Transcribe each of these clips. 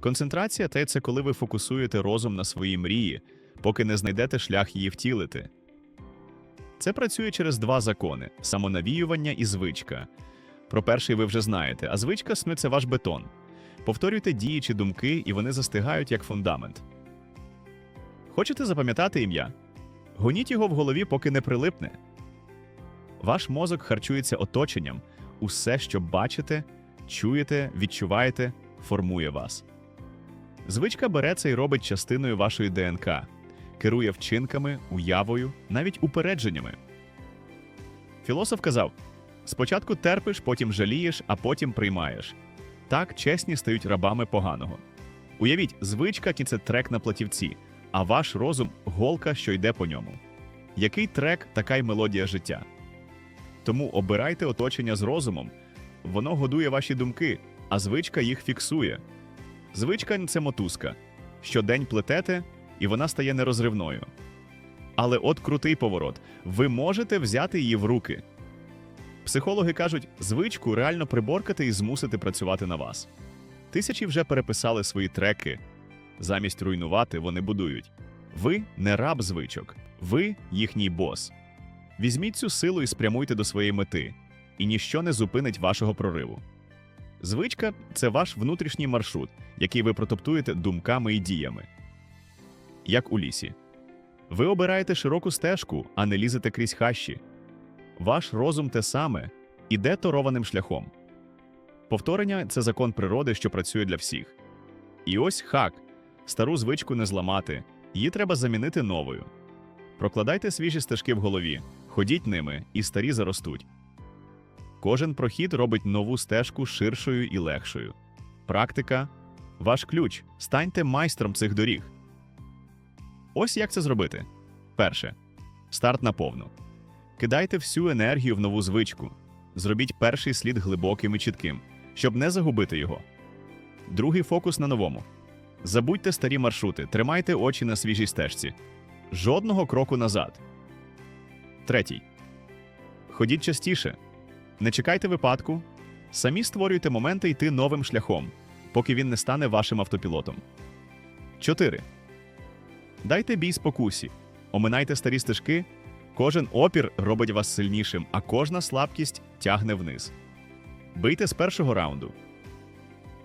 Концентрація те це коли ви фокусуєте розум на своїй мрії, поки не знайдете шлях її втілити. Це працює через два закони: самонавіювання і звичка. Про перший ви вже знаєте, а звичка це ваш бетон. Повторюйте дії чи думки, і вони застигають як фундамент. Хочете запам'ятати ім'я? Гоніть його в голові, поки не прилипне. Ваш мозок харчується оточенням. Усе, що бачите, чуєте, відчуваєте, формує вас. Звичка бере це і робить частиною вашої ДНК, керує вчинками, уявою, навіть упередженнями. Філософ казав: спочатку терпиш, потім жалієш, а потім приймаєш. Так чесні стають рабами поганого. Уявіть, звичка це трек на платівці, а ваш розум голка, що йде по ньому. Який трек, така й мелодія життя. Тому обирайте оточення з розумом. Воно годує ваші думки, а звичка їх фіксує. Звичка це мотузка. Щодень плетете, і вона стає нерозривною. Але от крутий поворот. Ви можете взяти її в руки. Психологи кажуть, звичку реально приборкати і змусити працювати на вас. Тисячі вже переписали свої треки. Замість руйнувати вони будують. Ви не раб звичок, ви їхній бос. Візьміть цю силу і спрямуйте до своєї мети, і ніщо не зупинить вашого прориву. Звичка це ваш внутрішній маршрут, який ви протоптуєте думками і діями. Як у лісі. Ви обираєте широку стежку, а не лізете крізь хащі. Ваш розум те саме іде торованим шляхом. Повторення це закон природи, що працює для всіх. І ось хак стару звичку не зламати, її треба замінити новою. Прокладайте свіжі стежки в голові, ходіть ними, і старі заростуть. Кожен прохід робить нову стежку ширшою і легшою. Практика ваш ключ. Станьте майстром цих доріг. Ось як це зробити. Перше. Старт на повну. Кидайте всю енергію в нову звичку. Зробіть перший слід глибоким і чітким, щоб не загубити його. Другий фокус на новому. Забудьте старі маршрути, тримайте очі на свіжій стежці. Жодного кроку назад. Третій. Ходіть частіше. Не чекайте випадку. Самі створюйте моменти йти новим шляхом, поки він не стане вашим автопілотом. 4. Дайте бій спокусі. Оминайте старі стежки. Кожен опір робить вас сильнішим, а кожна слабкість тягне вниз. Бийте з першого раунду.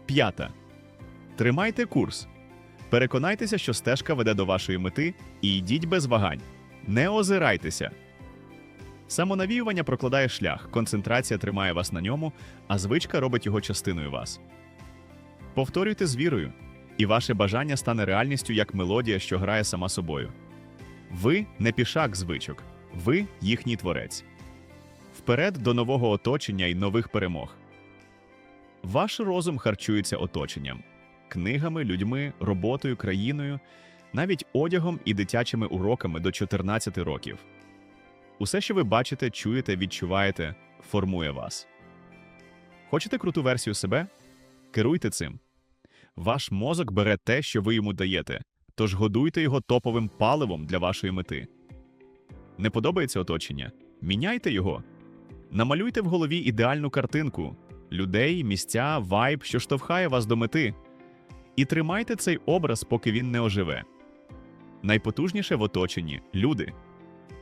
П'ята. Тримайте курс. Переконайтеся, що стежка веде до вашої мети, і йдіть без вагань. Не озирайтеся. Самонавіювання прокладає шлях, концентрація тримає вас на ньому, а звичка робить його частиною вас. Повторюйте з вірою, і ваше бажання стане реальністю як мелодія, що грає сама собою. Ви не пішак звичок, ви їхній творець. Вперед до нового оточення і нових перемог. Ваш розум харчується оточенням, книгами, людьми, роботою, країною, навіть одягом і дитячими уроками до 14 років. Усе, що ви бачите, чуєте, відчуваєте, формує вас. Хочете круту версію себе? Керуйте цим. Ваш мозок бере те, що ви йому даєте, тож годуйте його топовим паливом для вашої мети. Не подобається оточення? Міняйте його. Намалюйте в голові ідеальну картинку людей, місця, вайб, що штовхає вас до мети. І тримайте цей образ, поки він не оживе. Найпотужніше в оточенні люди.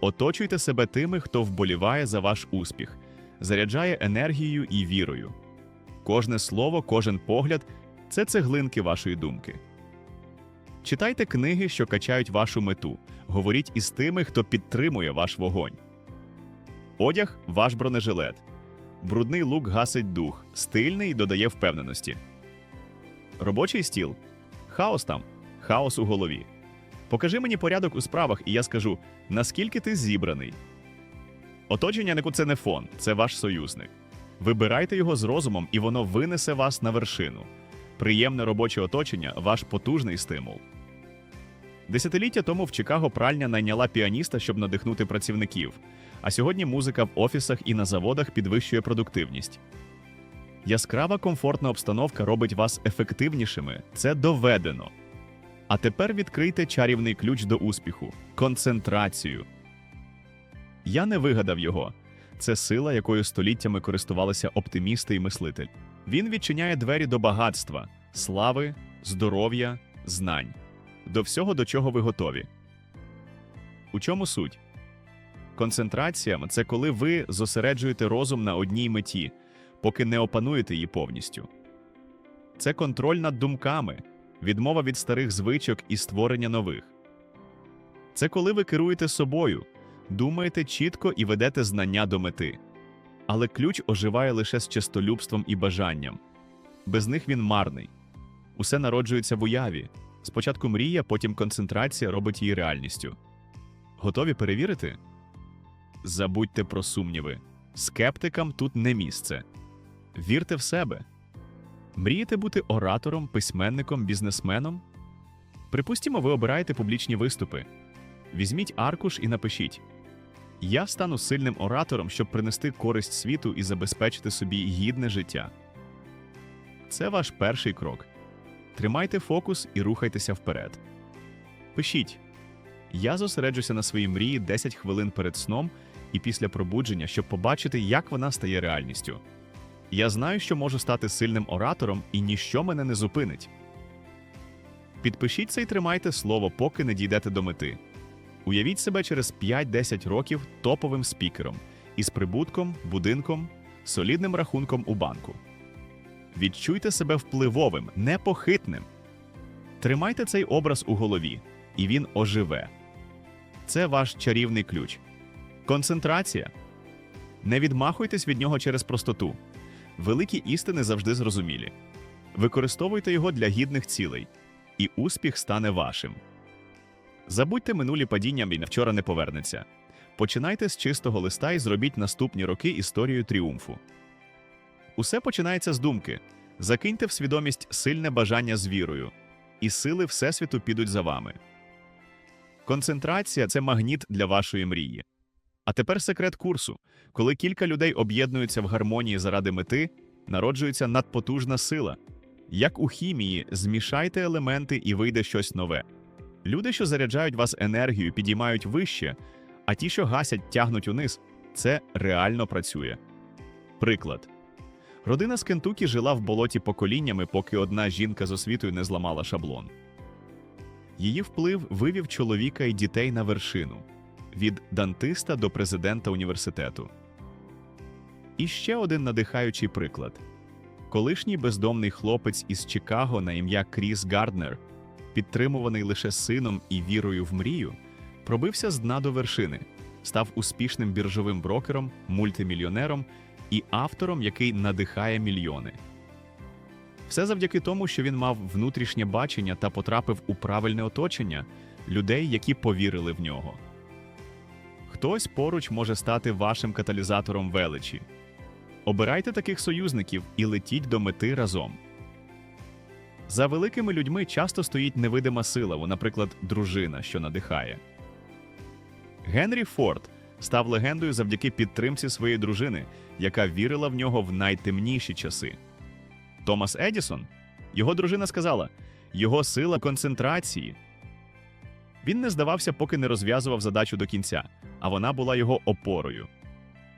Оточуйте себе тими, хто вболіває за ваш успіх, заряджає енергією і вірою. Кожне слово, кожен погляд це цеглинки вашої думки. Читайте книги, що качають вашу мету. Говоріть із тими, хто підтримує ваш вогонь. Одяг ваш бронежилет. Брудний лук гасить дух, стильний додає впевненості. Робочий стіл. Хаос там, хаос у голові. Покажи мені порядок у справах, і я скажу, наскільки ти зібраний. Оточення Нику, це не фон, це ваш союзник. Вибирайте його з розумом, і воно винесе вас на вершину. Приємне робоче оточення ваш потужний стимул. Десятиліття тому в Чикаго пральня найняла піаніста, щоб надихнути працівників. А сьогодні музика в офісах і на заводах підвищує продуктивність. Яскрава комфортна обстановка робить вас ефективнішими. Це доведено. А тепер відкрийте чарівний ключ до успіху концентрацію. Я не вигадав його. Це сила, якою століттями користувалися оптимісти і мислитель. Він відчиняє двері до багатства, слави здоров'я, знань до всього, до чого ви готові. У чому суть? Концентрація це коли ви зосереджуєте розум на одній меті, поки не опануєте її повністю. Це контроль над думками, відмова від старих звичок і створення нових. Це коли ви керуєте собою, думаєте чітко і ведете знання до мети. Але ключ оживає лише з чистолюбством і бажанням. Без них він марний. Усе народжується в уяві. Спочатку мрія, потім концентрація робить її реальністю. Готові перевірити? Забудьте про сумніви. Скептикам тут не місце. Вірте в себе. Мрієте бути оратором, письменником, бізнесменом? Припустімо, ви обираєте публічні виступи. Візьміть аркуш і напишіть: Я стану сильним оратором, щоб принести користь світу і забезпечити собі гідне життя. Це ваш перший крок. Тримайте фокус і рухайтеся вперед. Пишіть: Я зосереджуся на своїй мрії 10 хвилин перед сном і після пробудження, щоб побачити, як вона стає реальністю. Я знаю, що можу стати сильним оратором, і ніщо мене не зупинить. Підпишіться і тримайте слово, поки не дійдете до мети. Уявіть себе через 5-10 років топовим спікером із прибутком, будинком, солідним рахунком у банку. Відчуйте себе впливовим, непохитним. Тримайте цей образ у голові, і він оживе. Це ваш чарівний ключ. Концентрація. Не відмахуйтесь від нього через простоту. Великі істини завжди зрозумілі. Використовуйте його для гідних цілей, і успіх стане вашим. Забудьте минулі падіння на вчора не повернеться. Починайте з чистого листа і зробіть наступні роки історією тріумфу. Усе починається з думки. Закиньте в свідомість сильне бажання з вірою, і сили Всесвіту підуть за вами. Концентрація це магніт для вашої мрії. А тепер секрет курсу. Коли кілька людей об'єднуються в гармонії заради мети, народжується надпотужна сила. Як у хімії, змішайте елементи і вийде щось нове. Люди, що заряджають вас енергію, підіймають вище, а ті, що гасять, тягнуть униз, це реально працює. Приклад. Родина з Кентукі жила в болоті поколіннями, поки одна жінка з освітою не зламала шаблон. Її вплив вивів чоловіка і дітей на вершину від дантиста до президента університету. І ще один надихаючий приклад: колишній бездомний хлопець із Чикаго на ім'я Кріс Гарднер, підтримуваний лише сином і вірою в мрію, пробився з дна до вершини, став успішним біржовим брокером, мультимільйонером і автором, який надихає мільйони. Все завдяки тому, що він мав внутрішнє бачення та потрапив у правильне оточення людей, які повірили в нього. Хтось поруч може стати вашим каталізатором величі. Обирайте таких союзників і летіть до мети разом. За великими людьми часто стоїть невидима сила, наприклад, дружина, що надихає. Генрі Форд став легендою завдяки підтримці своєї дружини, яка вірила в нього в найтемніші часи. Томас Едісон, його дружина сказала, його сила концентрації. Він не здавався, поки не розв'язував задачу до кінця, а вона була його опорою.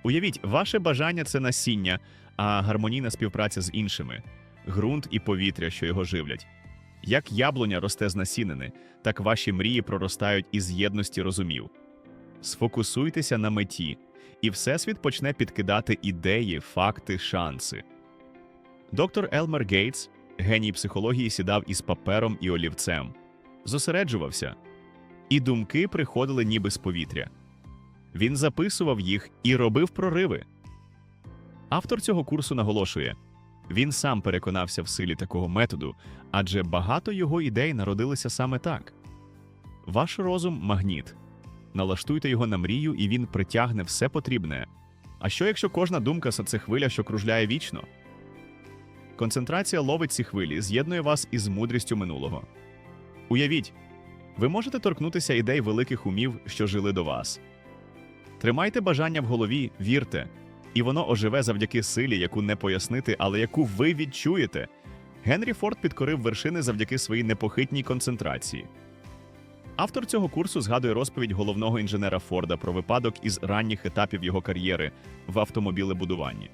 Уявіть, ваше бажання це насіння, а гармонійна співпраця з іншими ґрунт і повітря, що його живлять. Як яблуня росте з насінини, так ваші мрії проростають із єдності розумів. Сфокусуйтеся на меті, і Всесвіт почне підкидати ідеї, факти, шанси. Доктор Елмер Гейтс, геній психології, сідав із папером і олівцем, зосереджувався, і думки приходили ніби з повітря. Він записував їх і робив прориви. Автор цього курсу наголошує він сам переконався в силі такого методу, адже багато його ідей народилися саме так. Ваш розум магніт. Налаштуйте його на мрію, і він притягне все потрібне. А що якщо кожна думка це хвиля, що кружляє вічно? Концентрація ловить ці хвилі, з'єднує вас із мудрістю минулого. Уявіть, ви можете торкнутися ідей великих умів, що жили до вас. Тримайте бажання в голові, вірте, і воно оживе завдяки силі, яку не пояснити, але яку ви відчуєте. Генрі Форд підкорив вершини завдяки своїй непохитній концентрації. Автор цього курсу згадує розповідь головного інженера Форда про випадок із ранніх етапів його кар'єри в автомобілебудуванні.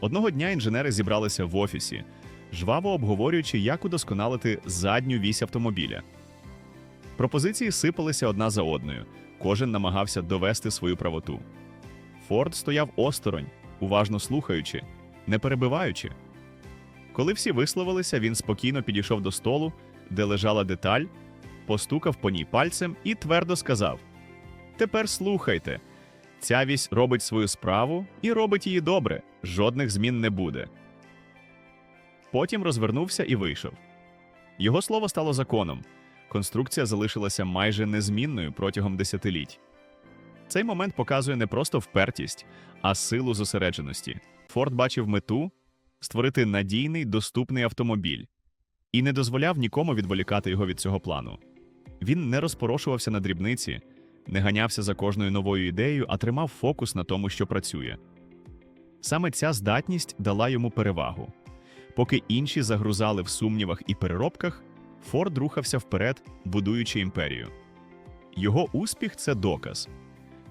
Одного дня інженери зібралися в офісі. жваво обговорюючи, як удосконалити задню вісь автомобіля. Пропозиції сипалися одна за одною, кожен намагався довести свою правоту. Форд стояв осторонь, уважно слухаючи, не перебиваючи. Коли всі висловилися, він спокійно підійшов до столу, де лежала деталь, постукав по ній пальцем і твердо сказав: Тепер слухайте. Ця вісь робить свою справу і робить її добре, жодних змін не буде. Потім розвернувся і вийшов. Його слово стало законом. Конструкція залишилася майже незмінною протягом десятиліть. Цей момент показує не просто впертість, а силу зосередженості. Форд бачив мету створити надійний доступний автомобіль і не дозволяв нікому відволікати його від цього плану. Він не розпорошувався на дрібниці, не ганявся за кожною новою ідеєю, а тримав фокус на тому, що працює. Саме ця здатність дала йому перевагу. Поки інші загрузали в сумнівах і переробках, Форд рухався вперед, будуючи імперію. Його успіх це доказ.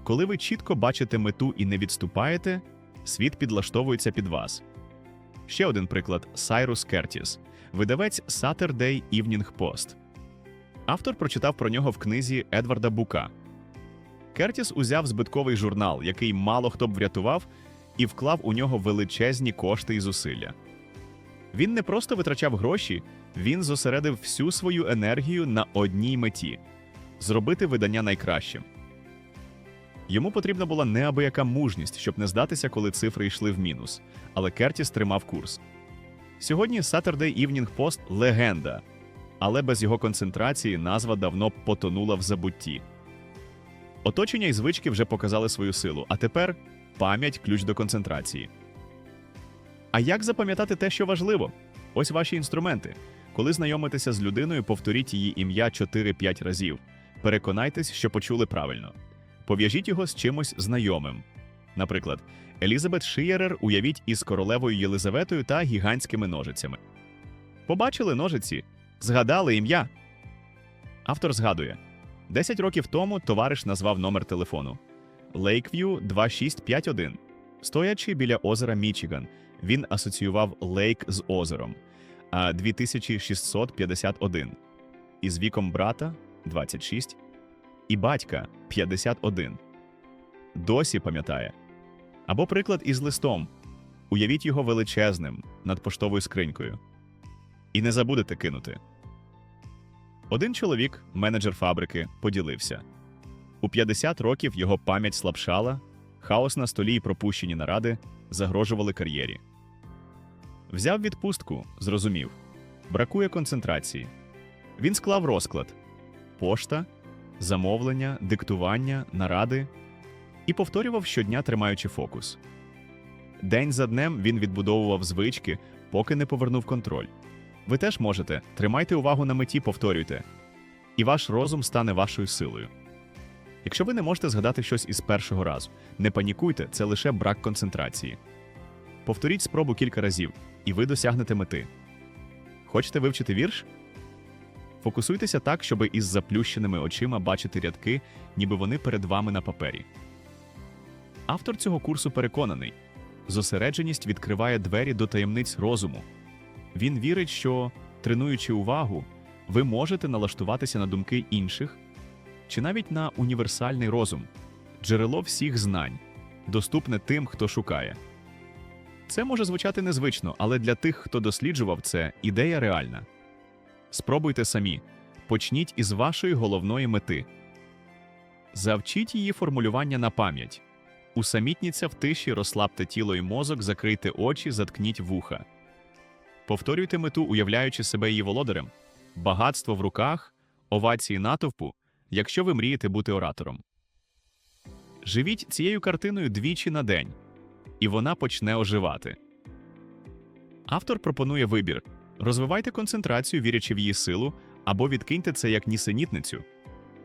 Коли ви чітко бачите мету і не відступаєте, світ підлаштовується під вас. Ще один приклад Сайрус Кертіс, видавець Saturday Evening Post. Автор прочитав про нього в книзі Едварда Бука. Кертіс узяв збитковий журнал, який мало хто б врятував, і вклав у нього величезні кошти і зусилля. Він не просто витрачав гроші, він зосередив всю свою енергію на одній меті зробити видання найкращим. Йому потрібна була неабияка мужність, щоб не здатися, коли цифри йшли в мінус, але Кертіс тримав курс. Сьогодні Saturday Evening Post – легенда, але без його концентрації назва давно потонула в забутті. Оточення і звички вже показали свою силу, а тепер пам'ять ключ до концентрації. А як запам'ятати те, що важливо? Ось ваші інструменти. Коли знайомитеся з людиною, повторіть її ім'я 4-5 разів. Переконайтесь, що почули правильно. Пов'яжіть його з чимось знайомим. Наприклад, Елізабет Шиєрер уявіть із королевою Єлизаветою та гігантськими ножицями. Побачили ножиці, згадали ім'я. Автор згадує: 10 років тому товариш назвав номер телефону Lakeview 2651. Стоячи біля озера Мічиган, він асоціював Лейк з озером, 2651. Із віком брата 26 і батька 51. Досі пам'ятає. Або приклад із листом. Уявіть його величезним над поштовою скринькою. І не забудете кинути. Один чоловік, менеджер фабрики, поділився. У 50 років його пам'ять слабшала, хаос на столі і пропущені наради загрожували кар'єрі. Взяв відпустку, зрозумів бракує концентрації. Він склав розклад: пошта, замовлення, диктування, наради і повторював щодня, тримаючи фокус. День за днем він відбудовував звички, поки не повернув контроль. Ви теж можете тримайте увагу на меті, повторюйте, і ваш розум стане вашою силою. Якщо ви не можете згадати щось із першого разу, не панікуйте, це лише брак концентрації. Повторіть спробу кілька разів, і ви досягнете мети. Хочете вивчити вірш? Фокусуйтеся так, щоб із заплющеними очима бачити рядки, ніби вони перед вами на папері. Автор цього курсу переконаний, зосередженість відкриває двері до таємниць розуму. Він вірить, що, тренуючи увагу, ви можете налаштуватися на думки інших чи навіть на універсальний розум, джерело всіх знань, доступне тим, хто шукає. Це може звучати незвично, але для тих, хто досліджував це, ідея реальна. Спробуйте самі, почніть із вашої головної мети. Завчіть її формулювання на пам'ять. Усамітніться в тиші, розслабте тіло і мозок, закрийте очі, заткніть вуха. Повторюйте мету, уявляючи себе її володарем, багатство в руках, овації натовпу, якщо ви мрієте бути оратором. Живіть цією картиною двічі на день, і вона почне оживати. Автор пропонує вибір розвивайте концентрацію, вірячи в її силу, або відкиньте це як нісенітницю.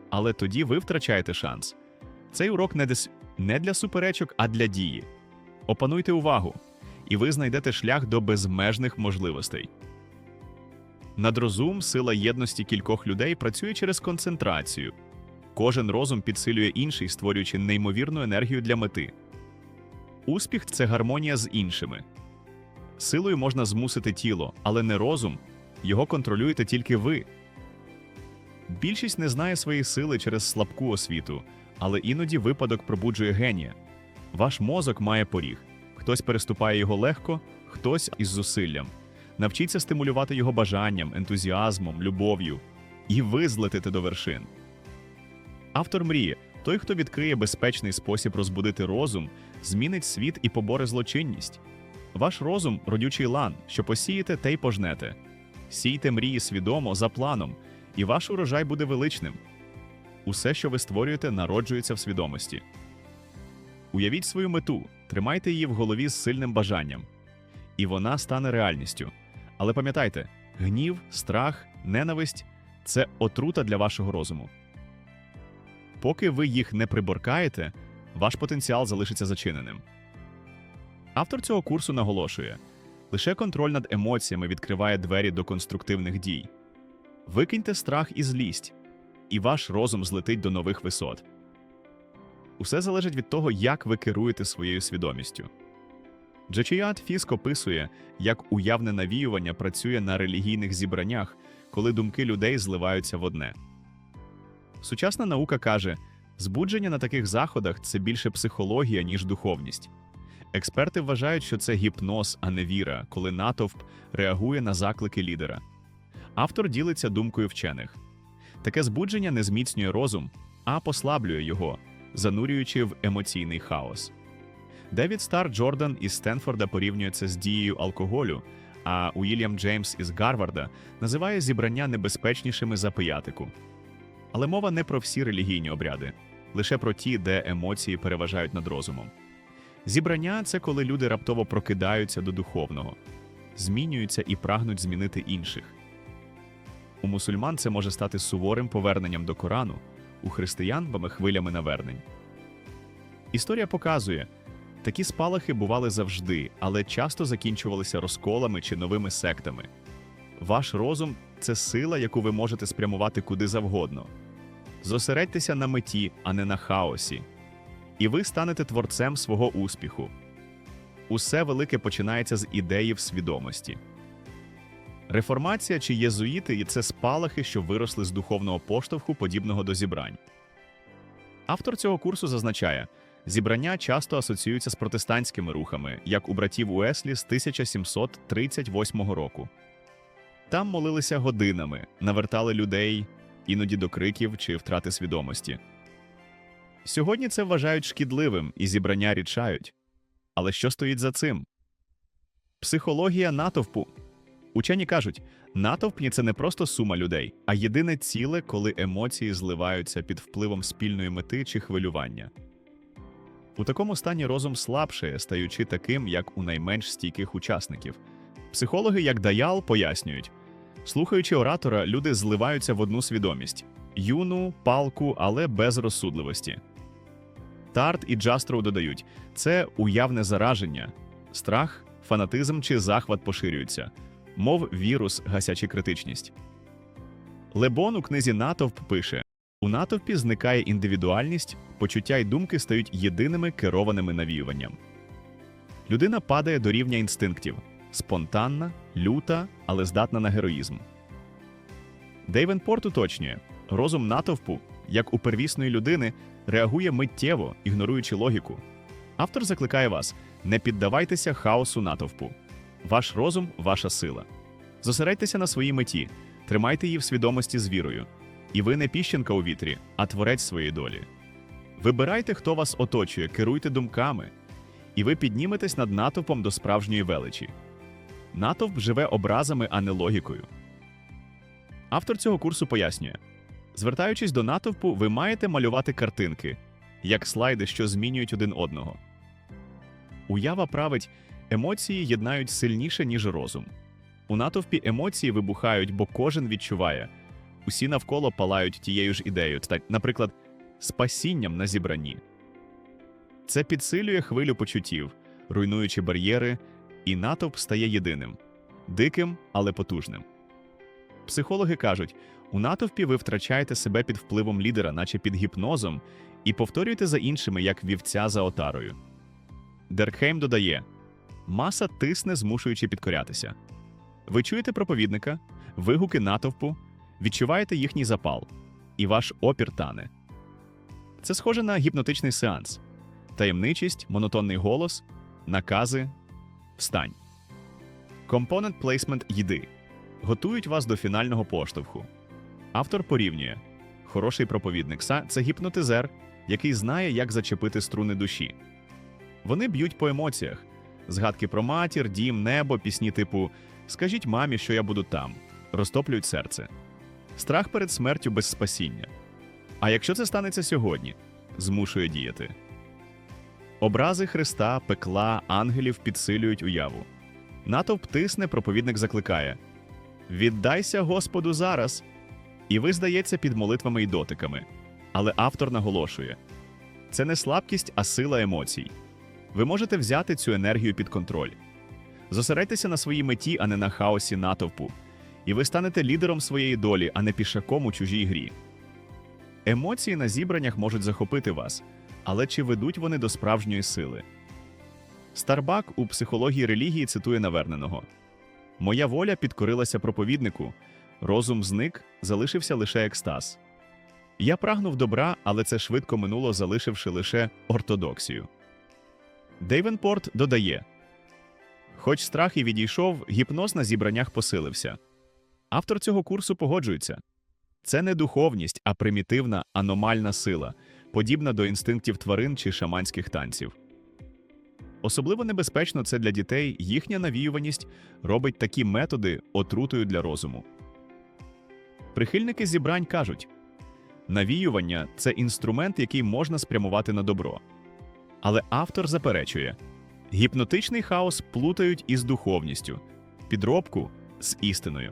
Але тоді ви втрачаєте шанс. Цей урок не, дес... не для суперечок, а для дії. Опануйте увагу, і ви знайдете шлях до безмежних можливостей. Надрозум, сила єдності кількох людей працює через концентрацію. Кожен розум підсилює інший, створюючи неймовірну енергію для мети. Успіх це гармонія з іншими. Силою можна змусити тіло, але не розум. Його контролюєте тільки ви. Більшість не знає своєї сили через слабку освіту, але іноді випадок пробуджує генія. Ваш мозок має поріг. Хтось переступає його легко, хтось із зусиллям. Навчіться стимулювати його бажанням, ентузіазмом, любов'ю, і ви злетите до вершин. Автор мріє: той, хто відкриє безпечний спосіб розбудити розум, змінить світ і поборе злочинність. Ваш розум родючий лан, що посієте, те й пожнете. Сійте мрії свідомо за планом, і ваш урожай буде величним. Усе, що ви створюєте, народжується в свідомості. Уявіть свою мету, тримайте її в голові з сильним бажанням, і вона стане реальністю. Але пам'ятайте, гнів, страх, ненависть це отрута для вашого розуму. Поки ви їх не приборкаєте, ваш потенціал залишиться зачиненим. Автор цього курсу наголошує: лише контроль над емоціями відкриває двері до конструктивних дій. Викиньте страх і злість, і ваш розум злетить до нових висот. Усе залежить від того, як ви керуєте своєю свідомістю. Джачіят Фіск описує, як уявне навіювання працює на релігійних зібраннях, коли думки людей зливаються в одне. Сучасна наука каже, збудження на таких заходах це більше психологія, ніж духовність. Експерти вважають, що це гіпноз, а не віра, коли натовп реагує на заклики лідера. Автор ділиться думкою вчених. Таке збудження не зміцнює розум, а послаблює його, занурюючи в емоційний хаос. Девід Стар Джордан із Стенфорда порівнює це з дією алкоголю, а Уільям Джеймс із Гарварда називає зібрання небезпечнішими за пиятику. Але мова не про всі релігійні обряди, лише про ті, де емоції переважають над розумом. Зібрання це коли люди раптово прокидаються до духовного, змінюються і прагнуть змінити інших. У мусульман це може стати суворим поверненням до Корану, у християн хвилями навернень. Історія показує, такі спалахи бували завжди, але часто закінчувалися розколами чи новими сектами. Ваш розум це сила, яку ви можете спрямувати куди завгодно. Зосередьтеся на меті, а не на хаосі, і ви станете творцем свого успіху. Усе велике починається з ідеї в свідомості. Реформація чи єзуїти це спалахи, що виросли з духовного поштовху, подібного до зібрань. Автор цього курсу зазначає, зібрання часто асоціюються з протестантськими рухами, як у братів Уеслі з 1738 року. Там молилися годинами, навертали людей, іноді до криків чи втрати свідомості. Сьогодні це вважають шкідливим і зібрання рідшають. Але що стоїть за цим? Психологія натовпу. Учені кажуть, натовпні це не просто сума людей, а єдине ціле, коли емоції зливаються під впливом спільної мети чи хвилювання. У такому стані розум слабшає, стаючи таким, як у найменш стійких учасників. Психологи, як Даял, пояснюють, слухаючи оратора, люди зливаються в одну свідомість юну, палку, але без розсудливості. Тарт і Джастроу додають це уявне зараження, страх, фанатизм чи захват поширюються, мов вірус, гасячи критичність. Лебон у книзі Натовп пише: у натовпі зникає індивідуальність, почуття й думки стають єдиними керованими навіюванням. Людина падає до рівня інстинктів спонтанна, люта, але здатна на героїзм. Дейвенпорт уточнює розум натовпу, як у первісної людини, реагує миттєво, ігноруючи логіку. Автор закликає вас: не піддавайтеся хаосу натовпу. Ваш розум ваша сила. Зосередьтеся на своїй меті, тримайте її в свідомості з вірою. І ви не піщенка у вітрі, а творець своєї долі. Вибирайте, хто вас оточує, керуйте думками, і ви підніметесь над натовпом до справжньої величі. Натовп живе образами, а не логікою. Автор цього курсу пояснює: звертаючись до натовпу, ви маєте малювати картинки, як слайди, що змінюють один одного. Уява править, емоції єднають сильніше, ніж розум. У натовпі емоції вибухають, бо кожен відчуває, усі навколо палають тією ж ідеєю, наприклад, спасінням на зібранні. Це підсилює хвилю почуттів, руйнуючи бар'єри, і натовп стає єдиним диким, але потужним. Психологи кажуть, у натовпі ви втрачаєте себе під впливом лідера, наче під гіпнозом, і повторюєте за іншими як вівця за отарою. Деркхейм додає: маса тисне, змушуючи підкорятися. Ви чуєте проповідника, вигуки натовпу, відчуваєте їхній запал, і ваш опір тане. Це схоже на гіпнотичний сеанс, таємничість, монотонний голос, накази, встань. Компонент плейсмент їди готують вас до фінального поштовху. Автор порівнює хороший проповідник са це гіпнотизер, який знає, як зачепити струни душі. Вони б'ють по емоціях: згадки про матір, дім, небо, пісні типу Скажіть мамі, що я буду там, розтоплюють серце, страх перед смертю без спасіння. А якщо це станеться сьогодні, змушує діяти. Образи Христа, пекла, ангелів підсилюють уяву. Натовп тисне, проповідник закликає Віддайся Господу зараз. І ви, здається, під молитвами і дотиками. Але автор наголошує це не слабкість, а сила емоцій. Ви можете взяти цю енергію під контроль. Зосередьтеся на своїй меті, а не на хаосі натовпу. І ви станете лідером своєї долі, а не пішаком у чужій грі. Емоції на зібраннях можуть захопити вас, але чи ведуть вони до справжньої сили? Старбак у психології релігії цитує наверненого: Моя воля підкорилася проповіднику, розум зник, залишився лише екстаз. Я прагнув добра, але це швидко минуло, залишивши лише ортодоксію. Дейвенпорт додає: Хоч страх і відійшов, гіпноз на зібраннях посилився. Автор цього курсу погоджується. Це не духовність, а примітивна аномальна сила, подібна до інстинктів тварин чи шаманських танців. Особливо небезпечно це для дітей, їхня навіюваність робить такі методи отрутою для розуму. Прихильники зібрань кажуть навіювання це інструмент, який можна спрямувати на добро. Але автор заперечує гіпнотичний хаос плутають із духовністю, підробку з істиною.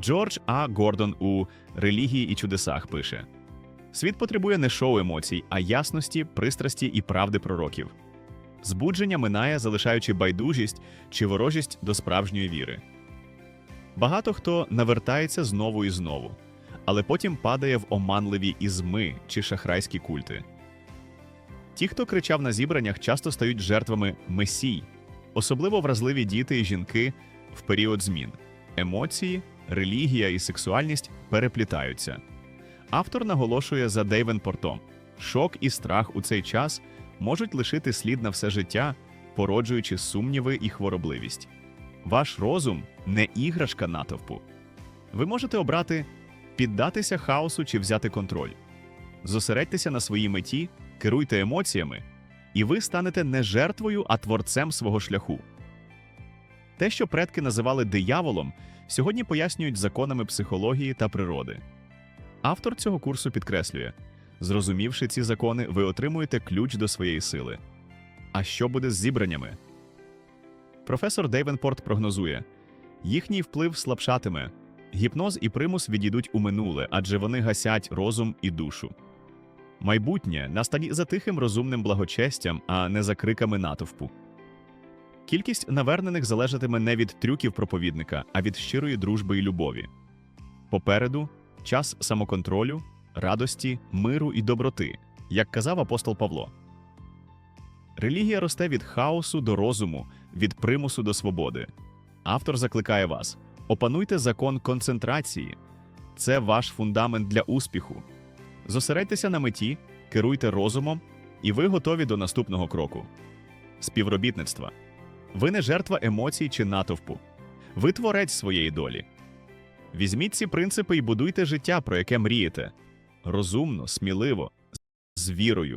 Джордж А. Гордон у Релігії і чудесах пише: Світ потребує не шоу емоцій, а ясності, пристрасті і правди пророків. Збудження минає, залишаючи байдужість чи ворожість до справжньої віри. Багато хто навертається знову і знову, але потім падає в оманливі ізми чи шахрайські культи. Ті, хто кричав на зібраннях, часто стають жертвами месій, особливо вразливі діти і жінки в період змін. Емоції, релігія і сексуальність переплітаються. Автор наголошує за Дейвенпортом: шок і страх у цей час можуть лишити слід на все життя, породжуючи сумніви і хворобливість. Ваш розум не іграшка натовпу. Ви можете обрати піддатися хаосу чи взяти контроль. Зосередьтеся на своїй меті, керуйте емоціями, і ви станете не жертвою, а творцем свого шляху. Те, що предки називали дияволом, сьогодні пояснюють законами психології та природи. Автор цього курсу підкреслює: зрозумівши ці закони, ви отримуєте ключ до своєї сили. А що буде з зібраннями? Професор Дейвенпорт прогнозує: їхній вплив слабшатиме, гіпноз і примус відійдуть у минуле, адже вони гасять розум і душу. Майбутнє настане за тихим розумним благочестям, а не за криками натовпу. Кількість навернених залежатиме не від трюків проповідника, а від щирої дружби і любові. Попереду час самоконтролю, радості, миру і доброти, як казав апостол Павло. Релігія росте від хаосу до розуму, від примусу до свободи. Автор закликає вас: опануйте закон концентрації. Це ваш фундамент для успіху. Зосередьтеся на меті, керуйте розумом, і ви готові до наступного кроку. Співробітництва. Ви не жертва емоцій чи натовпу. Ви творець своєї долі. Візьміть ці принципи і будуйте життя, про яке мрієте. Розумно, сміливо, з вірою.